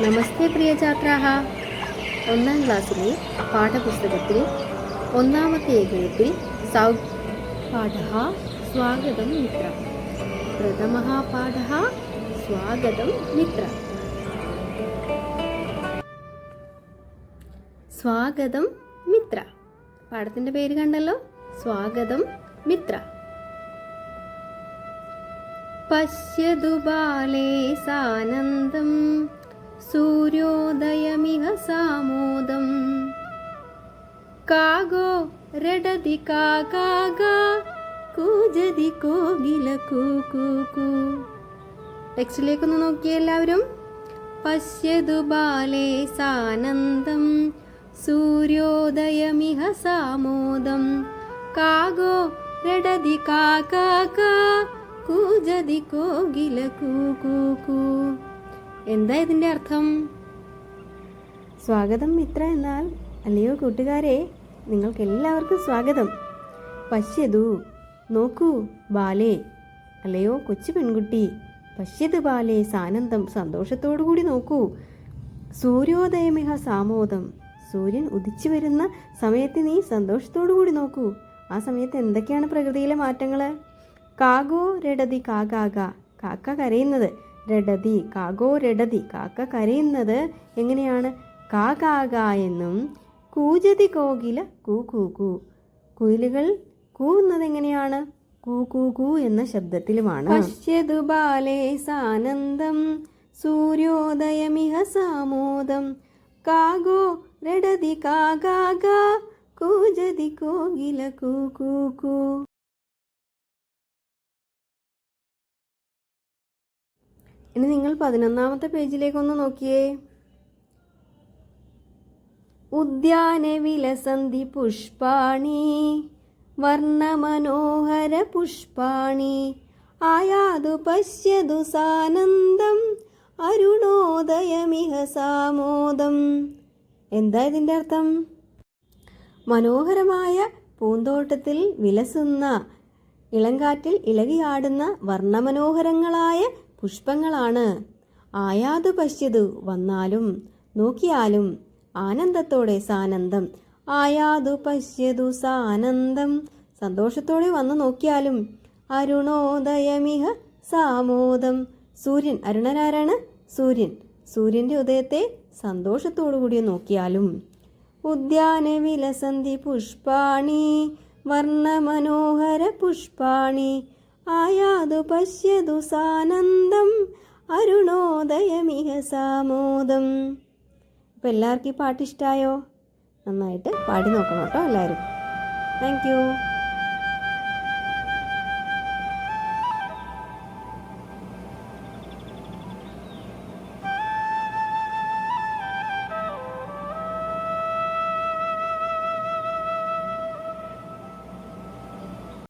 നമസ്തേ പ്രിയ ഛാത്രാः ഒന്നാം ക്ലാസ്സിലെ പാഠപുസ്തകത്തിൽ ഒന്നാമത്തെ ഏകത്തിൽ സൗ പാഠ സ്വാഗതം മിത്ര. പ്രഥമ പാഠ സ്വാഗതം മിത്ര. സ്വാഗതം മിത്ര. പാഠത്തിന്റെ പേര് കണ്ടല്ലോ? സ്വാഗതം മിത്ര. പശ്യതു ബാലേ സാനന്ദം സൂര്യോദയമിഹ സാമോദം. കാഗോ രടതി കാകാഗ കൂജതി കോകില കൂ കൂ കൂ ടെക്സ്റ്റിലേക്കൊന്ന് നോക്കിയേ എല്ലാവരും. പശ്യതു ബാലേ സാനന്ദം സൂര്യോദയമിഹ സാമോദം. കാഗോ രടതി കാകാക കൂജതി കോകില കൂ കൂ എന്താ ഇതിന്റെ അർത്ഥം? സ്വാഗതം മിത്ര എന്നാൽ അല്ലയോ കൂട്ടുകാരെ നിങ്ങൾക്ക് എല്ലാവർക്കും സ്വാഗതം. പശ്യതു നോക്കൂ ബാലേ. അല്ലയോ കൊച്ചു പെൺകുട്ടി പശ്യത് ബാലേ സാനന്ദം സന്തോഷത്തോടു കൂടി നോക്കൂ. സൂര്യോദയമിഹ സാമോദം സൂര്യൻ ഉദിച്ചു വരുന്ന സമയത്ത് നീ സന്തോഷത്തോടു കൂടി നോക്കൂ. ആ സമയത്ത് എന്തൊക്കെയാണ് പ്രകൃതിയിലെ മാറ്റങ്ങൾ കാഗോ രടതി കാകാക കാക്ക കരയുന്നത്. രടതി കാഗോ രടതി. കാക്ക കരയുന്നത് എങ്ങനെയാണ്? കാകാക എന്നും കൂജതി കോകില കൂ കൂ കൂ. കുയിലുകൾ കൂവുന്നത് എങ്ങനെയാണ്? കൂ കൂ കൂ എന്ന ശബ്ദത്തിലുമാണ്. പശ്യതു ബാലേ സാനന്ദം സൂര്യോദയമിഹ സാമോദം. കാഗോ രടതി കാകാക കൂജതി കോകില കൂ കൂ കൂ. ഇനി നിങ്ങൾ പതിനൊന്നാമത്തെ പേജിലേക്കൊന്ന് നോക്കിയേ. ഉദ്യാന വിലസന്ധി പുഷ്പാണി വർണമനോഹര പുഷ്പാണി ആയാതു പശ്യതു സാനന്ദം അരുണോദയമിഹ സാമോദം. എന്താ ഇതിന്റെ അർത്ഥം? മനോഹരമായ പൂന്തോട്ടത്തിൽ വിലസുന്ന ഇളങ്കാറ്റിൽ ഇളകിയാടുന്ന വർണമനോഹരങ്ങളായ പുഷ്പങ്ങളാണ്. ആയാതു പശ്യതു വന്നാലും നോക്കിയാലും ആനന്ദത്തോടെ സാനന്ദം. ആയാതു പശ്യതു സാനന്ദം. സന്തോഷത്തോടെ വന്നു നോക്കിയാലും അരുണോദയമിഹ സാമോദം. സൂര്യൻ അരുണനാരാണ് സൂര്യൻ. സൂര്യന്റെ ഉദയത്തെ സന്തോഷത്തോടു കൂടി നോക്കിയാലും. ഉദ്യാന വിലസന്ധി പുഷ്പാണി വർണമനോഹര പുഷ്പാണി. ആയാതു പശ്യതു സാനന്ദം അരുണോദയമിഹ സാമോദം. അപ്പോൾ എല്ലാവർക്കും ഈ പാട്ട് ഇഷ്ടമായോ നന്നായിട്ട് പാടി നോക്കണം കേട്ടോ എല്ലാവരും. താങ്ക്